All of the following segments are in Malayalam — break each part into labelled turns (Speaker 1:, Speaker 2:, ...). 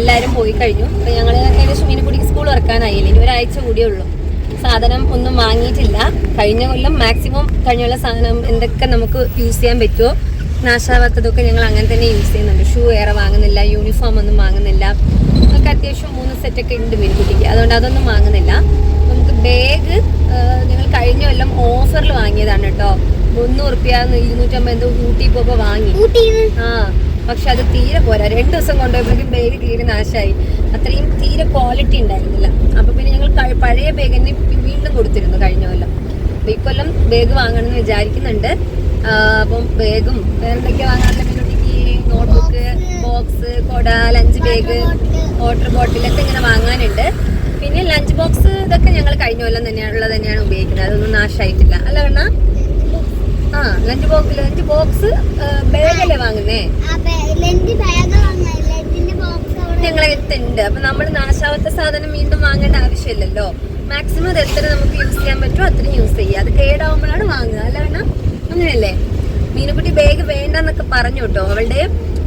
Speaker 1: എല്ലാവരും പോയി കഴിഞ്ഞു. അപ്പോൾ ഞങ്ങൾ ഏകദേശം മീനുകുടിക്ക് സ്കൂൾ ഇറക്കാനായില്ല ഇനി ഒരാഴ്ച കൂടിയേ ഉള്ളൂ. സാധനം ഒന്നും വാങ്ങിയിട്ടില്ല. കഴിഞ്ഞ കൊല്ലം മാക്സിമം കഴിഞ്ഞ കൊല്ലം സാധനം എന്തൊക്കെ നമുക്ക് യൂസ് ചെയ്യാൻ പറ്റുമോ നാശാവാത്തതൊക്കെ ഞങ്ങൾ അങ്ങനെ തന്നെ യൂസ് ചെയ്യുന്നുണ്ട്. ഷൂ ഏറെ വാങ്ങുന്നില്ല യൂണിഫോം ഒന്നും വാങ്ങുന്നില്ല. നമുക്ക് അത്യാവശ്യം മൂന്ന് സെറ്റൊക്കെ ഉണ്ട് മീൻകുട്ടിക്ക് അതുകൊണ്ട് അതൊന്നും വാങ്ങുന്നില്ല. നമുക്ക് ബാഗ് ഞങ്ങൾ കഴിഞ്ഞ കൊല്ലം ഓഫറിൽ വാങ്ങിയതാണ് കേട്ടോ. മുന്നൂറ് റുപ്യ ഇരുന്നൂറ്റമ്പത് എന്തോ ഊട്ടി പോകുമ്പോൾ വാങ്ങി. ആ. പക്ഷെ അത് തീരെ പോരാ. രണ്ട് ദിവസം കൊണ്ടുപോയപ്പോഴേക്കും ബാഗ് തീരെ നാശമായി. അത്രയും തീരെ ക്വാളിറ്റി ഉണ്ടായിരുന്നില്ല. അപ്പൊ പിന്നെ ഞങ്ങൾ പഴയ ബാഗ് തന്നെ വീണ്ടും കൊടുത്തിരുന്നു കഴിഞ്ഞ കൊല്ലം. അപ്പൊ ഇക്കൊല്ലം ബാഗ് വാങ്ങണമെന്ന് വിചാരിക്കുന്നുണ്ട്. അപ്പം ബാഗും വേറെന്തൊക്കെയാ വാങ്ങാനുള്ള കുട്ടിക്ക് നോട്ട്ബുക്ക് ബോക്സ് കൊട ലഞ്ച് ബാഗ് വാട്ടർ ബോട്ടിലൊക്കെ ഇങ്ങനെ വാങ്ങാനുണ്ട്. പിന്നെ ലഞ്ച് ബോക്സ് ഇതൊക്കെ ഞങ്ങൾ കഴിഞ്ഞ കൊല്ലം തന്നെയാണ് ഉള്ളത് തന്നെയാണ് ഉപയോഗിക്കുന്നത്. അതൊന്നും നാശമായിട്ടില്ല അല്ല കണ്ണ ആ ലഞ്ച് ബോക്സ് ലഞ്ച് ബോക്സ് ബാഗല്ലേ വാങ്ങുന്നേ? ഞങ്ങളെ അടുത്തുണ്ട്. അപ്പൊ നമ്മൾ നാശാവാത്ത സാധനം വീണ്ടും വാങ്ങേണ്ട ആവശ്യമില്ലല്ലോ. മാക്സിമം അത് എത്ര നമുക്ക് യൂസ് ചെയ്യാൻ പറ്റുമോ അത്രയും യൂസ് ചെയ്യുക അത് കേടാവുമ്പോഴാണ് വാങ്ങുക. അല്ല വേണം അങ്ങനെയല്ലേ? മീനുകുട്ടി ബാഗ് വേണ്ടെന്നൊക്കെ പറഞ്ഞു കേട്ടോ. അവളുടെ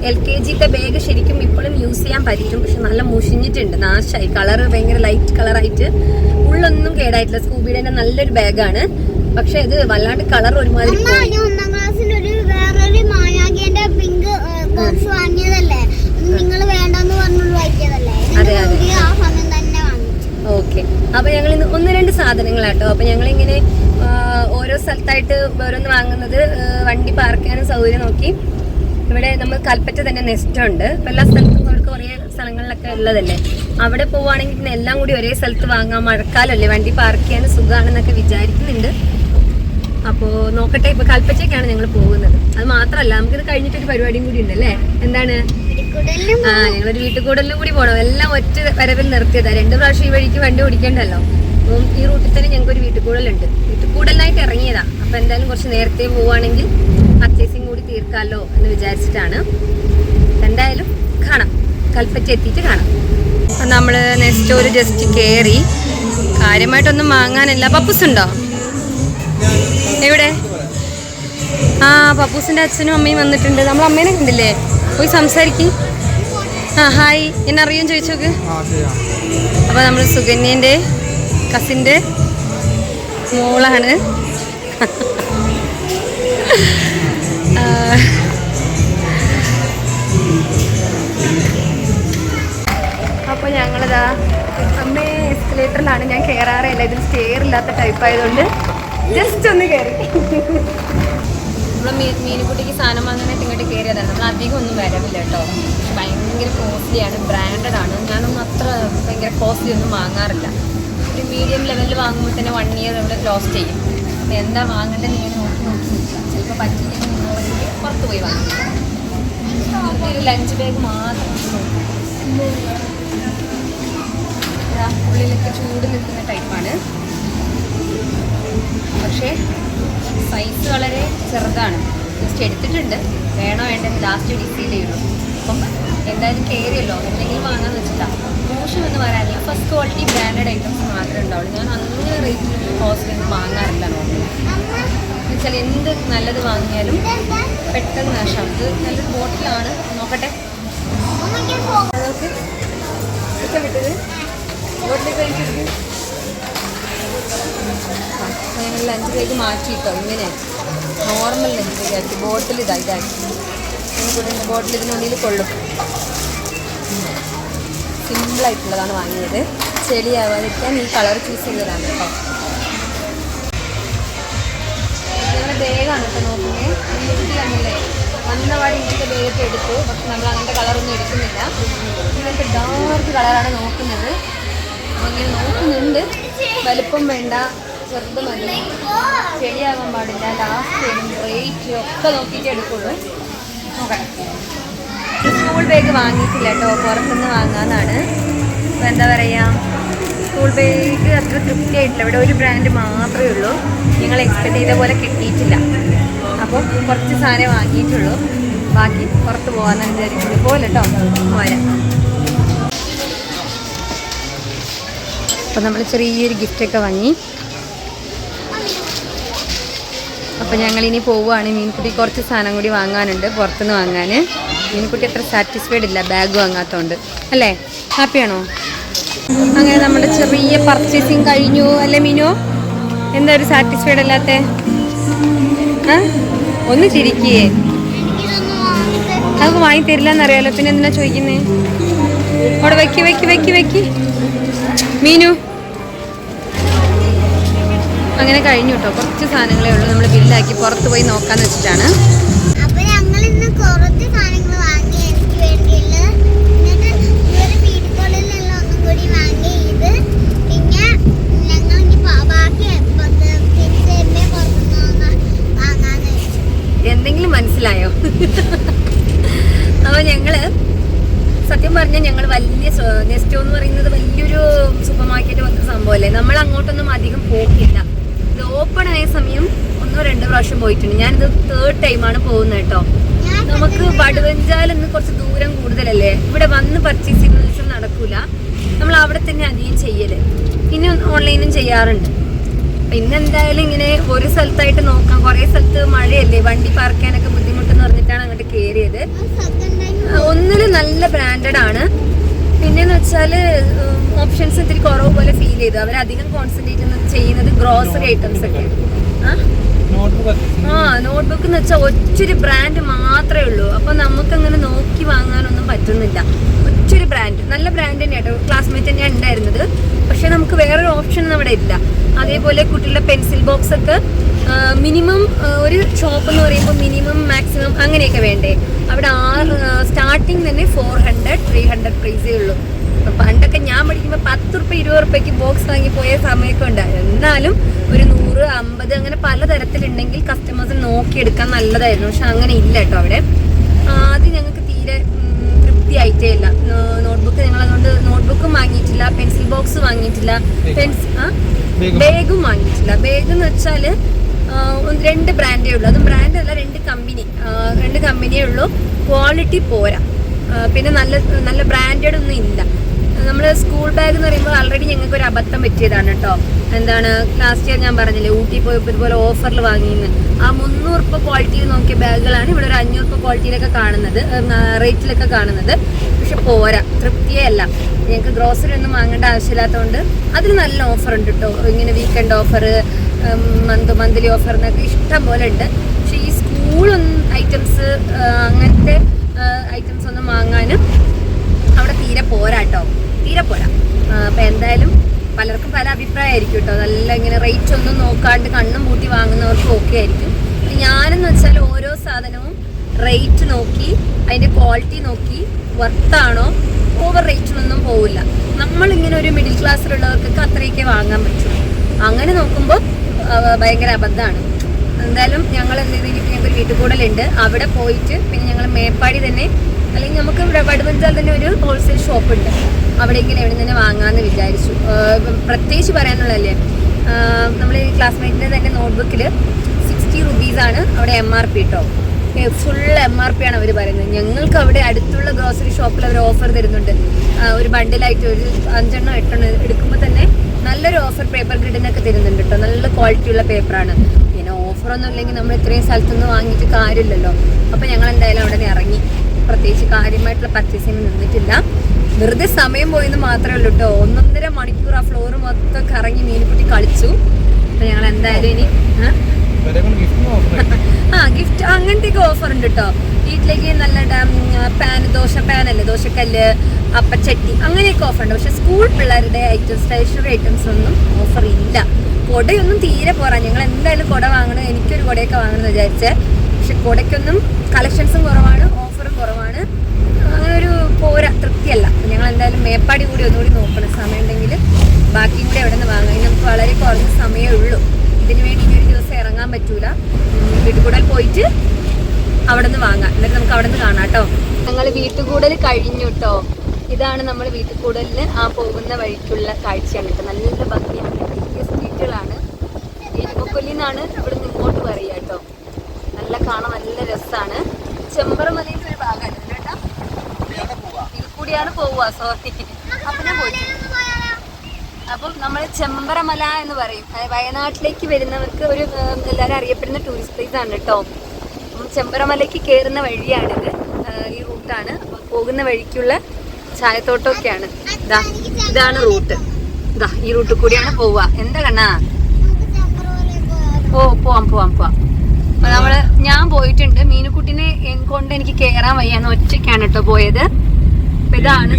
Speaker 1: എൽ കെ ജിയുടെ ബാഗ് ശരിക്കും ഇപ്പോഴും യൂസ് ചെയ്യാൻ പറ്റും പക്ഷെ നല്ല മുഷിഞ്ഞിട്ടുണ്ട്. നാശമായി കളർ ഭയങ്കര ലൈറ്റ് കളറായിട്ട് ഉള്ളൊന്നും കേടായിട്ടില്ല. സ്കൂബിയുടെ നല്ലൊരു ബാഗാണ് പക്ഷെ ഇത് വല്ലാണ്ട് കളർ ഒരുമാതിരി
Speaker 2: ഒന്നാം ക്ലാസ്സിൽ ഒരു വേറൊരു മായാകിന്റെ പിങ്ക് ബോക്സ് വാങ്ങിയതല്ലേ? നിങ്ങൾ വേണ്ടെന്ന് പറഞ്ഞു വായിച്ചതല്ലേ
Speaker 1: അതെ, അതെ.
Speaker 2: ആ സമയം തന്നെ വാങ്ങിച്ചു
Speaker 1: ഓക്കെ. അപ്പൊ ഞങ്ങൾ ഇന്ന് ഒന്ന് രണ്ട് സാധനങ്ങളാട്ടോ. അപ്പൊ ഞങ്ങൾ ഇങ്ങനെ ഓരോ സ്ഥലത്തായിട്ട് ഓരോന്ന് വാങ്ങുന്നത് വണ്ടി പാർക്ക് ചെയ്യാനും സൗകര്യം നോക്കി. ഇവിടെ നമ്മൾ കൽപ്പറ്റ തന്നെ നെസ്റ്റ് ഉണ്ട്. ഇപ്പൊ എല്ലാ സ്ഥലത്തും അവർക്ക് കുറേ സ്ഥലങ്ങളിലൊക്കെ ഉള്ളതല്ലേ. അവിടെ പോവുകയാണെങ്കിൽ പിന്നെ എല്ലാം കൂടി ഒരേ സ്ഥലത്ത് വാങ്ങാം മഴക്കാലമല്ലേ വണ്ടി പാർക്ക് ചെയ്യാൻ സുഖമാണെന്നൊക്കെ വിചാരിക്കുന്നുണ്ട്. അപ്പോൾ നോക്കട്ടെ ഇപ്പൊ കൽപ്പച്ചയ്ക്കാണ് ഞങ്ങൾ പോകുന്നത്. അത് മാത്രമല്ല നമുക്കിത് കഴിഞ്ഞിട്ടൊരു പരിപാടിയും കൂടി ഉണ്ടല്ലേ? എന്താണ്? ആ ഞങ്ങളൊരു വീട്ടുകൂടലിലും കൂടി പോണം. എല്ലാം ഒറ്റ വരവിൽ നിർത്തിയതാ. രണ്ട് പ്രാവശ്യം ഈ വഴിക്ക് വണ്ടി ഓടിക്കണ്ടല്ലോ. അപ്പം ഈ റൂട്ടിൽ തന്നെ ഞങ്ങൾക്ക് ഒരു വീട്ടുകൂടലുണ്ട്. വീട്ടുകൂടലായിട്ട് ഇറങ്ങിയതാ. അപ്പൊ എന്തായാലും കുറച്ച് നേരത്തെ പോവാണെങ്കിൽ പർച്ചേസിങ് കൂടി തീർക്കാമല്ലോ എന്ന് വിചാരിച്ചിട്ടാണ്. എന്തായാലും കാണാം. കൽപ്പറ്റ എത്തിയിട്ട് കാണാം. അപ്പം നമ്മൾ നെക്സ്റ്റ് ഒരു ജസ്റ്റ് കയറി കാര്യമായിട്ടൊന്നും വാങ്ങാനില്ല. പപ്പുസ് ഉണ്ടോ എവിടെ? ആ പപ്പൂസിന്റെ അച്ഛനും അമ്മയും വന്നിട്ടുണ്ട്. നമ്മൾ അമ്മേനെ കണ്ടില്ലേ? പോയി സംസാരിക്കും. ആ ഹായ് എന്നെ അറിയും ചോദിച്ചോക്ക്. അപ്പൊ നമ്മൾ സുഗന്യന്റെ കസിന്റെ മോളാണ്. അപ്പോൾ അപ്പൊ ഞങ്ങളിതാ അമ്മേ എസ്കലേറ്ററിലാണ് ഞാൻ കയറാറേ അല്ല. ഇതിൽ സ്റ്റെയർ ഇല്ലാത്ത ടൈപ്പ് ആയതുകൊണ്ട് ജസ്റ്റ് ഒന്ന് കയറി നമ്മൾ മീനുകുട്ടിക്ക് സാധനം വാങ്ങാനായിട്ട് ഇങ്ങോട്ട് കയറിയതാണ് നമ്മൾ അധികം ഒന്നും വരവില്ല കേട്ടോ. ഭയങ്കര കോസ്റ്റ്ലിയാണ് ബ്രാൻഡഡ് ആണ്. ഞാനൊന്നും അത്ര ഭയങ്കര കോസ്റ്റ്ലി ഒന്നും വാങ്ങാറില്ല. ഒരു മീഡിയം ലെവലിൽ വാങ്ങുമ്പോൾ തന്നെ വൺ ഇയർ ഇവിടെ ക്ലോസ് ചെയ്യും. അപ്പോൾ എന്താ വാങ്ങേണ്ടത് ഇങ്ങനെ നോക്കി നോക്കി നിൽക്കാം ചിലപ്പോൾ പറ്റില്ലെങ്കിൽ നിങ്ങളെങ്കിൽ പുറത്ത് പോയി വാങ്ങിക്കാം ഒരു ലഞ്ച് ബാഗ് മാത്രം ഉള്ളിലൊക്കെ ചൂട് നിൽക്കുന്ന ടൈപ്പാണ് പക്ഷേ സൈസ് വളരെ ചെറുതാണ്. ജസ്റ്റ് എടുത്തിട്ടുണ്ട്. വേണോ വേണ്ടെന്ന് ലാസ്റ്റ് ഡിസൈഡ് ചെയ്യുള്ളൂ അപ്പം എന്തായാലും കയറിയല്ലോ എന്തെങ്കിലും വാങ്ങാന്ന് വെച്ചിട്ടാണ് എന്ന് പറയാനില്ല ഫസ്റ്റ് ക്വാളിറ്റി ബ്രാൻഡഡ് ഐറ്റംസ് മാത്രമേ ഉണ്ടാവുള്ളൂ. ഞാൻ അങ്ങനെ റേറ്റിൽ നിന്ന് വാങ്ങാറില്ല എന്നുവെച്ചാൽ എന്ത് നല്ലത് വാങ്ങിയാലും പെട്ടെന്ന് നാശം ഇത് നല്ലൊരു ബോട്ടിലാണ് നോക്കട്ടെ. അതൊക്കെ വിട്ടത്. ബോട്ടിലേക്ക് കഴിക്കരുത് ഞങ്ങൾ ലഞ്ച് ബാഗ് മാറ്റിയിട്ടോ ഇങ്ങനെ നോർമൽ ലഞ്ച് ബാഗ് ആക്കി ബോട്ടിൽ ഇതാ ഇതാക്കി. ഇതിന്റെ ബോട്ടിൽ ഇതിനുള്ളിൽ കൊള്ളും. സിമ്പിളായിട്ടുള്ളതാണ് വാങ്ങിയത്. ചെളിയാവാതിരിക്കാൻ ഈ കളർ ചൂസ് ചെയ്തതാണ് കേട്ടോ. ഞങ്ങളുടെ ബാഗാണ് കേട്ടോ നോക്കുന്നത്. വീട്ടിലല്ലേ വന്നപാട് ഇങ്ങനത്തെ ബാഗൊക്കെ എടുത്തു. പക്ഷെ നമ്മൾ അങ്ങനത്തെ കളറൊന്നും എടുക്കുന്നില്ല. ഇങ്ങനത്തെ ഡാർക്ക് കളറാണ് നോക്കുന്നത്. അപ്പോൾ ഇങ്ങനെ നോക്കുന്നുണ്ട്. വലുപ്പം വേണ്ട ചെറുത് മതി. ചെടിയാകാൻ പാടില്ല. ലാസ്റ്റ് റേറ്റ് ഒക്കെ നോക്കിയിട്ട് എടുക്കുള്ളൂ. നോക്കട്ടെ സ്കൂൾ ബാഗ് വാങ്ങിയിട്ടില്ല കേട്ടോ. പുറത്തുനിന്ന് വാങ്ങാന്നാണ്. അപ്പോൾ എന്താ പറയുക സ്കൂൾ ബാഗ് അത്ര തൃപ്തിയായിട്ടില്ല ഇവിടെ ഒരു ബ്രാൻഡ് മാത്രമേ ഉള്ളൂ. ഞങ്ങൾ എക്സ്പെക്ട് ചെയ്ത പോലെ കിട്ടിയിട്ടില്ല. അപ്പോൾ കുറച്ച് സാധനം വാങ്ങിയിട്ടുള്ളൂ. ബാക്കി പുറത്ത് പോകാമെന്ന് വിചാരിക്കുന്നു പോലെ കേട്ടോ? പോരാ അപ്പോൾ നമ്മൾ ചെറിയൊരു ഗിഫ്റ്റൊക്കെ വാങ്ങി. അപ്പോൾ ഇനി പോവുകയാണ്. മീൻകുട്ടി കുറച്ച് സാധനം കൂടി വാങ്ങാനുണ്ട് പുറത്തുനിന്ന് വാങ്ങാൻ മീൻകുട്ടി അത്ര സാറ്റിസ്ഫൈഡ് ഇല്ല ബാഗ് വാങ്ങാത്തതുകൊണ്ട് അല്ലേ? ഹാപ്പിയാണോ അങ്ങനെ നമ്മുടെ ചെറിയ പർച്ചേസിങ് കഴിഞ്ഞു. അല്ലേ മീനു? എന്താ ഒരു സാറ്റിസ്ഫൈഡ് അല്ലാത്ത? ഒന്ന് ചിരിക്കേ. അതൊക്കെ വാങ്ങി തരില്ല എന്നറിയാലോ പിന്നെ എന്തിനാ ചോദിക്കുന്നേ? അവിടെ വെക്കി വെക്കി വെക്കി വെക്കി. മീനു. അങ്ങനെ കഴിഞ്ഞു കേട്ടോ കുറച്ച് സാധനങ്ങളേ ഉള്ളൂ. നമ്മൾ ബില്ലാക്കി പുറത്ത് പോയി നോക്കാന്ന് വെച്ചിട്ടാണ്.
Speaker 2: അപ്പൊ ഞങ്ങൾ ഇന്ന് കുറച്ച് സാധനങ്ങൾ വാങ്ങി എനിക്ക് വേണ്ടിയുള്ളത് എന്നിട്ട് ഇവർ വീടുകളിലുള്ള ഒന്നും കൂടി വാങ്ങി ഇത് പിന്നെ ഞങ്ങൾ ഇനി പ- ബാക്കി പത്ത് തിരിച്ച് എന്നെ പുറത്തുനിന്ന് വാങ്ങാന്ന് വെച്ചു
Speaker 1: എന്തെങ്കിലും മനസ്സിലായോ അപ്പോൾ ഞങ്ങൾ സത്യം പറഞ്ഞാൽ ഞങ്ങൾ വലിയ സ്വ- നെസ്റ്റോ എന്ന് പറയുന്നത് വലിയൊരു സൂപ്പർ മാർക്കറ്റ് പോലത്തെ സംഭവമല്ലേ നമ്മൾ അങ്ങോട്ടൊന്നും അധികം പോക്കില്ല ഇത് ഓപ്പൺ ആയ സമയം ഒന്നോ രണ്ടോ പ്രാവശ്യം പോയിട്ടുണ്ട്. ഞാനിത് തേർഡ് ടൈമാണ് പോകുന്നത് കേട്ടോ. നമുക്ക് വടുവഞ്ചാൽ നിന്ന് കുറച്ച് ദൂരം കൂടുതലല്ലേ? ഇവിടെ വന്ന് പർച്ചേസിംഗ് നടക്കൂല. നമ്മൾ അവിടെ തന്നെ അധികം ചെയ്യൽ. പിന്നെ ഓൺലൈനും ചെയ്യാറുണ്ട്. പിന്നെ എന്തായാലും ഇങ്ങനെ ഒരു സ്ഥലത്തായിട്ട് നോക്കാം. കുറെ സ്ഥലത്ത് മഴയല്ലേ? വണ്ടി പാർക്ക് ചെയ്യാനൊക്കെ ബുദ്ധിമുട്ടെന്ന് പറഞ്ഞിട്ടാണ് അങ്ങോട്ട് കയറിയത്
Speaker 2: ഒന്നിൽ
Speaker 1: ഒന്നിൽ നല്ല ബ്രാൻഡഡ് ആണ്. പിന്നെന്ന് വെച്ചാൽ ഓപ്ഷൻസ് ഇത്തിരി കുറവ് പോലെ ഫീൽ ചെയ്തു. അവരധികം കോൺസെൻട്രേറ്റ് ചെയ്യുന്നത് ഗ്രോസറി ഐറ്റംസ് ഒക്കെ. ആ? നോട്ട്ബുക്ക് എന്ന് വെച്ചാൽ ഒത്തിരി ബ്രാൻഡ് മാത്രമേ ഉള്ളൂ. അപ്പൊ നമുക്ക് അങ്ങനെ നോക്കി വാങ്ങാനൊന്നും പറ്റുന്നില്ല. ഒത്തിരി ബ്രാൻഡ് നല്ല ബ്രാൻഡ് തന്നെയാട്ടോ. ക്ലാസ്മേറ്റ് തന്നെയാണ് ഉണ്ടായിരുന്നത്. പക്ഷെ നമുക്ക് വേറൊരു ഓപ്ഷൻ അവിടെ ഇല്ല. അതേപോലെ കുട്ടികളുടെ പെൻസിൽ ബോക്സ് ഒക്കെ മിനിമം ഒരു ഷോപ്പ് എന്ന് പറയുമ്പോൾ മിനിമം മാക്സിമം അങ്ങനെയൊക്കെ വേണ്ടേ. അവിടെ ആറ് സ്റ്റാർട്ടിങ് തന്നെ ഫോർ ഹൺഡ്രഡ് ത്രീ ഹൺഡ്രഡ് പ്രൈസേ ഉള്ളൂ. പത്ത് റുപ്യ ഇരുപത് റുപ്യക്ക് ബോക്സ് വാങ്ങി പോയ സമയമൊക്കെ ഉണ്ടായിരുന്നു എന്നാലും ഒരു നൂറ് അമ്പത് അങ്ങനെ പലതരത്തിലുണ്ടെങ്കിൽ കസ്റ്റമേഴ്സിന് നോക്കിയെടുക്കാൻ നല്ലതായിരുന്നു. പക്ഷെ അങ്ങനെ ഇല്ല കേട്ടോ അവിടെ. ആദ്യം ഞങ്ങൾക്ക് തീരെ തൃപ്തിയായിട്ടേ ഇല്ല. നോട്ട്ബുക്ക് ഞങ്ങൾ അതുകൊണ്ട് നോട്ട്ബുക്കും വാങ്ങിയിട്ടില്ല പെൻസിൽ ബോക്സ് വാങ്ങിയിട്ടില്ല പെൻസിൽ ബാഗും വാങ്ങിയിട്ടില്ല. ബാഗ് എന്ന് വെച്ചാൽ രണ്ട് ബ്രാൻഡേ ഉള്ളൂ. അതും ബ്രാൻഡ് അല്ല രണ്ട് കമ്പനി രണ്ട് കമ്പനിയേ ഉള്ളൂ. ക്വാളിറ്റി പോരാ. പിന്നെ നല്ല നല്ല ബ്രാൻഡഡ് ഒന്നും ഇല്ല. നമ്മൾ സ്കൂൾ ബാഗ് എന്ന് പറയുമ്പോൾ ആൾറെഡി ഞങ്ങൾക്ക് ഒരു അബദ്ധം പറ്റിയതാണ് കേട്ടോ. എന്താണ് ലാസ്റ്റ് ഇയർ ഞാൻ പറഞ്ഞില്ലേ ഊട്ടി പോയപ്പോൾ ഇതുപോലെ ഓഫറിൽ വാങ്ങിയെന്ന് ആ മുന്നൂറ് രൂപ ക്വാളിറ്റിയിൽ നോക്കിയ ബാഗുകളാണ് ഇവിടെ ഒരു അഞ്ഞൂറ് രൂപ ക്വാളിറ്റിയിലൊക്കെ കാണുന്നത് റേറ്റിലൊക്കെ കാണുന്നത്. പക്ഷെ പോരാ തൃപ്തിയേ അല്ല. ഞങ്ങൾക്ക് ഗ്രോസറി ഒന്നും വാങ്ങേണ്ട ആവശ്യമില്ലാത്തതുകൊണ്ട് അതിൽ നല്ല ഓഫർ ഉണ്ട് കേട്ടോ. ഇങ്ങനെ weekend offer month monthly offer എന്നൊക്കെ ഇഷ്ടം പോലെ ഉണ്ട്. പക്ഷെ ഈ സ്കൂൾ ഐറ്റംസ് അങ്ങനത്തെ ഐറ്റംസ് ഒന്നും വാങ്ങാനും അവിടെ തീരെ പോരാ കേട്ടോ. തീരെ പോരാ. അപ്പം എന്തായാലും പലർക്കും പല അഭിപ്രായമായിരിക്കും കേട്ടോ നല്ല ഇങ്ങനെ റേറ്റ് ഒന്നും നോക്കാണ്ട് കണ്ണും പൂട്ടി വാങ്ങുന്നവർക്ക് ഓക്കെ ആയിരിക്കും. ഞാനെന്ന് വെച്ചാൽ ഓരോ സാധനവും റേറ്റ് നോക്കി അതിന്റെ ക്വാളിറ്റി നോക്കി വർത്താണോ ഓവർ റേറ്റിനൊന്നും പോവില്ല. നമ്മളിങ്ങനെ ഒരു മിഡിൽ ക്ലാസ്സിലുള്ളവർക്കൊക്കെ അത്രയൊക്കെ വാങ്ങാൻ പറ്റും. അങ്ങനെ നോക്കുമ്പോൾ ഭയങ്കര അബദ്ധമാണ്. എന്തായാലും ഞങ്ങൾ എന്ത് ചെയ്തു ഞങ്ങൾക്ക് ഒരു വീട്ടുകൂടലുണ്ട്. അവിടെ പോയിട്ട് പിന്നെ ഞങ്ങൾ മേപ്പാടി തന്നെ അല്ലെങ്കിൽ നമുക്ക് ഇവിടെ വടുവഞ്ചാൽ തന്നെ ഒരു ഹോൾസെയിൽ ഷോപ്പ് ഉണ്ട്. അവിടെയെങ്കിലും എവിടെ തന്നെ വാങ്ങാമെന്ന് വിചാരിച്ചു. പ്രത്യേകിച്ച് പറയാനുള്ളതല്ലേ നമ്മൾ ഈ ക്ലാസ്മേറ്റിന്റെ തന്നെ നോട്ട്ബുക്കിൽ സിക്സ്റ്റി റുപ്പീസാണ് അവിടെ എം ആർ പി കേട്ടോ ഫുൾ എം ആർ പി ആണ് അവർ പറയുന്നത്. ഞങ്ങൾക്ക് അവിടെ അടുത്തുള്ള ഗ്രോസറി ഷോപ്പിൽ അവർ ഓഫർ തരുന്നുണ്ട്. ഒരു ബണ്ടിലായിട്ട് ഒരു അഞ്ചെണ്ണം എട്ടെണ്ണം എടുക്കുമ്പോൾ തന്നെ നല്ലൊരു ഓഫർ പേപ്പർ ഗ്രിഡിനൊക്കെ തരുന്നുണ്ട് കേട്ടോ നല്ല ക്വാളിറ്റിയുള്ള പേപ്പറാണ് പിന്നെ ഓഫറൊന്നും ഇല്ലെങ്കിൽ നമ്മൾ ഇത്രയും സ്ഥലത്തുനിന്ന് വാങ്ങിയിട്ട് കാര്യമില്ലല്ലോ. അപ്പോൾ ഞങ്ങൾ എന്തായാലും അവിടെ നിന്ന് ഇറങ്ങി പ്രത്യേകിച്ച് കാര്യമായിട്ടുള്ള പർച്ചേസിങ് നിന്നിട്ടില്ല. വെറുതെ സമയം പോയെന്ന് മാത്രമേ ഉള്ളൂ കേട്ടോ ഒന്നൊന്നര മണിക്കൂർ ആ ഫ്ലോർ മൊത്തം കറങ്ങി മീൻകുട്ടി കളിച്ചു. അപ്പൊ ഞങ്ങൾ എന്തായാലും ഇനി ആ? ഗിഫ്റ്റ് അങ്ങനത്തെയൊക്കെ ഓഫർ ഉണ്ട് കേട്ടോ വീട്ടിലേക്ക് നല്ല പാൻ ദോശ പാനല്ലേ ദോശക്കല്ല് അപ്പച്ചട്ടി അങ്ങനെയൊക്കെ ഓഫർ ഉണ്ട്. പക്ഷെ സ്കൂൾ പിള്ളേരുടെ ഐറ്റംസ് സ്റ്റേഷനറി ഐറ്റംസ് ഒന്നും ഓഫർ ഇല്ല. കൊടയൊന്നും തീരെ പോരാ. ഞങ്ങൾ എന്തായാലും കൊട വാങ്ങണം. എനിക്കൊരു കുടയൊക്കെ വാങ്ങണം എന്ന് വിചാരിച്ചേ. പക്ഷെ കുടയ്ക്കൊന്നും കളക്ഷൻസും കുറവാണ് ഓഫറും കുറവാണ്. അങ്ങനെ ഒരു പോരാ തൃപ്തിയല്ല. ഞങ്ങൾ എന്തായാലും മേപ്പാടി കൂടി ഒന്നുകൂടി നോക്കണം. സമയം ഉണ്ടെങ്കിൽ ബാക്കിയും കൂടി എവിടെ നിന്ന് വാങ്ങാം. ഇനി നമുക്ക് വളരെ കുറഞ്ഞ സമയമേ ഉള്ളൂ. ഇതിനു വേണ്ടി ഇനി ഒരു ദിവസം ഇറങ്ങാൻ പറ്റൂല. വീട്ടുകൂടൽ പോയിട്ട് അവിടെ നിന്ന് വാങ്ങാം. എന്നിട്ട് നമുക്ക് അവിടെ നിന്ന് കാണാം കേട്ടോ. ഞങ്ങൾ വീട്ടുകൂടൽ കഴിഞ്ഞു കേട്ടോ ഇതാണ് നമ്മൾ വീട്ടുകൂടലിന് ആ പോകുന്ന വഴിക്കുള്ള കാഴ്ചയാണ് കേട്ടോ നല്ല ഭംഗിയാണ്. വലിയ സ്ട്രീറ്റുകളാണ് എരുമക്കൊല്ലിന്നാണ് ഇവിടെ നിന്ന് ഇങ്ങോട്ട് പറയുക കേട്ടോ നല്ല കാണാൻ നല്ല രസമാണ് ചെമ്പറമലയിലെ ഒരു ഭാഗമാണ് ഇതിൽ കൂടിയാണ് പോവുക സോറി അപ്പൊ ഞാൻ പോയിട്ടുണ്ട് അപ്പം നമ്മൾ ചെമ്പറമല എന്ന് പറയും. വയനാട്ടിലേക്ക് വരുന്നവർക്ക് ഒരു എല്ലാവരും അറിയപ്പെടുന്ന ടൂറിസ്റ്റ് പ്ലേസ് ആണ് കേട്ടോ അപ്പം ചെമ്പറമലയ്ക്ക് കയറുന്ന വഴിയാണിത്. ഈ റൂട്ടാണ്. അപ്പം പോകുന്ന വഴിക്കുള്ള ചായത്തോട്ടമൊക്കെയാണ്. ഇതാ ഇതാണ് റൂട്ട്. ഇതാ ഈ റൂട്ടിൽ കൂടിയാണ് പോവുക. എന്താ കണ്ണാ. ഓ പോവാം പോവാം പോവാം. നമ്മൾ ഞാൻ പോയിട്ടുണ്ട്. മീനുക്കുട്ടിനെ കൊണ്ട് എനിക്ക് കേറാൻ വയ്യാന്ന് ഒറ്റയ്ക്കാണ് കേട്ടോ പോയത്. ഇതാണ്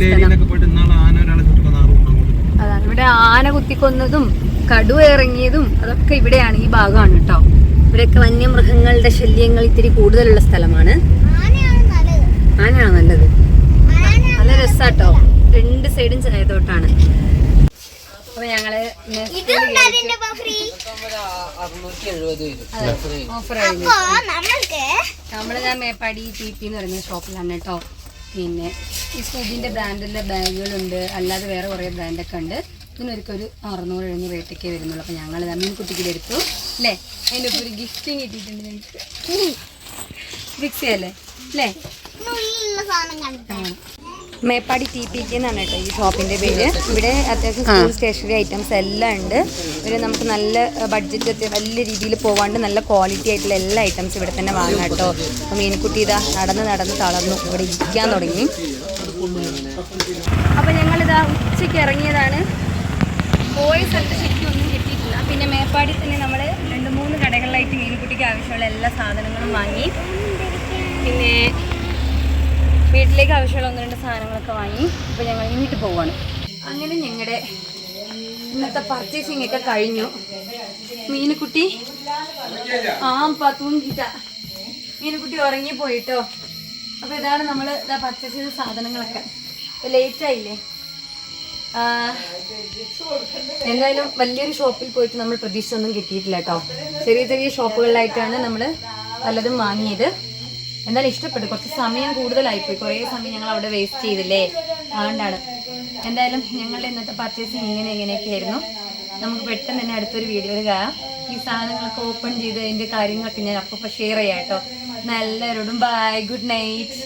Speaker 1: അതാണ്. ഇവിടെ ആന കുത്തിക്കൊന്നതും കടു ഇറങ്ങിയതും അതൊക്കെ ഇവിടെയാണ് ഈ ഭാഗമാണ് കേട്ടോ. ഇവിടെയൊക്കെ വന്യമൃഗങ്ങളുടെ ശല്യങ്ങൾ ഇത്തിരി കൂടുതലുള്ള സ്ഥലമാണ്.
Speaker 2: ആനയാണ് നല്ലത്.
Speaker 1: നല്ല രസാട്ടോ രണ്ട് സൈഡും ചായത്തോട്ടാണ്. അപ്പൊ
Speaker 2: ഞങ്ങൾ
Speaker 1: ഓഫർ നമ്മൾ ഞാൻ മേപ്പാടി ടി പി എന്ന് പറയുന്ന ഷോപ്പിലാണ് കേട്ടോ പിന്നെ ഈ സ്കൂബിന്റെ ബ്രാൻഡിലെ ബാഗുകളുണ്ട്. അല്ലാതെ വേറെ കുറെ ബ്രാൻഡൊക്കെ ഉണ്ട്. ഇതിനൊരുക്ക ഒരു അറുന്നൂറ് എഴുന്നൂറ് റേറ്റൊക്കെ വരുന്നുള്ളൂ. അപ്പൊ ഞങ്ങൾ മീൻകുട്ടിക്ക് എടുത്തു അല്ലേ അതിന്റെ ഒപ്പം ഒരു ഗിഫ്റ്റും കിട്ടിയിട്ടുണ്ട് ഞങ്ങൾക്ക് ഫിക്സ് ചെയ്യല്ലേ? അല്ലേ മേപ്പാടി ടി പി കെ എന്നാണ് കേട്ടോ ഈ ഷോപ്പിന്റെ പേര്. ഇവിടെ അത്യാവശ്യം സ്കൂൾ സ്റ്റേഷനറി ഐറ്റംസ് എല്ലാം ഉണ്ട്. ഇവിടെ നമുക്ക് നല്ല ബഡ്ജറ്റ് വലിയ രീതിയിൽ പോവാണ്ട് നല്ല ക്വാളിറ്റി ആയിട്ടുള്ള എല്ലാ ഐറ്റംസ് ഇവിടെ തന്നെ വാങ്ങാം കേട്ടോ. അപ്പം മീൻകുട്ടി ഇതാ നടന്ന് നടന്ന് തളർന്നു. ഇവിടെ ഇരിക്കാൻ തുടങ്ങി. അപ്പം ഞങ്ങളിതാ ഉച്ചയ്ക്ക് ഇറങ്ങിയതാണ്. പോയ സ്ഥലത്ത് ശരിക്കും ഒന്നും കിട്ടിയിട്ടില്ല. പിന്നെ മേപ്പാടി തന്നെ നമ്മൾ രണ്ട് മൂന്ന് കടകളിലായിട്ട് മീൻകുട്ടിക്ക് ആവശ്യമുള്ള എല്ലാ സാധനങ്ങളും വാങ്ങി. പിന്നെ വീട്ടിലേക്ക് ആവശ്യമുള്ള ഒന്ന് രണ്ട് സാധനങ്ങളൊക്കെ വാങ്ങി ഇപ്പോൾ ഞങ്ങൾ ഇങ്ങോട്ട് പോവാണ്. അങ്ങനെ ഞങ്ങളുടെ ഇന്നത്തെ പർച്ചേസിംഗ് ഒക്കെ കഴിഞ്ഞു. മീനുക്കുട്ടി ആ പത്തൂഞ്ചിട്ട മീനുക്കുട്ടി ഉറങ്ങിപ്പോയിട്ടോ അപ്പോൾ ഇതാണ് നമ്മൾ ഇതാ പർച്ചേസ് ചെയ്ത സാധനങ്ങളൊക്കെ. ലേറ്റ് ആയില്ലേ? എന്തായാലും വലിയൊരു ഷോപ്പിൽ പോയിട്ട് നമ്മൾ പ്രതീക്ഷിച്ചൊന്നും കിട്ടിയിട്ടില്ല കേട്ടോ. ചെറിയ ചെറിയ ഷോപ്പുകളിലായിട്ടാണ് നമ്മൾ പലതും വാങ്ങിയത്. എന്തായാലും ഇഷ്ടപ്പെട്ടു. കുറച്ച് സമയം കൂടുതലായിപ്പോയി. കുറേ സമയം ഞങ്ങൾ അവിടെ വേസ്റ്റ് ചെയ്തില്ലേ? അതുകൊണ്ടാണ് എന്തായാലും ഞങ്ങളുടെ ഇന്നത്തെ പർച്ചേസിങ് ഇങ്ങനെ ഇങ്ങനെയൊക്കെ ആയിരുന്നു. നമുക്ക് പെട്ടെന്ന് തന്നെ അടുത്തൊരു വീഡിയോ കാണാം. ഈ സാധനങ്ങളൊക്കെ ഓപ്പൺ ചെയ്ത് അതിന്റെ കാര്യങ്ങളൊക്കെ ഞാൻ അപ്പോൾ ഷെയർ ചെയ്യാം കേട്ടോ. എല്ലാവരോടും ബൈ ഗുഡ് നൈറ്റ്